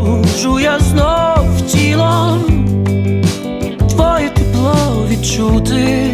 зможу я знов тілом твоє тепло відчути.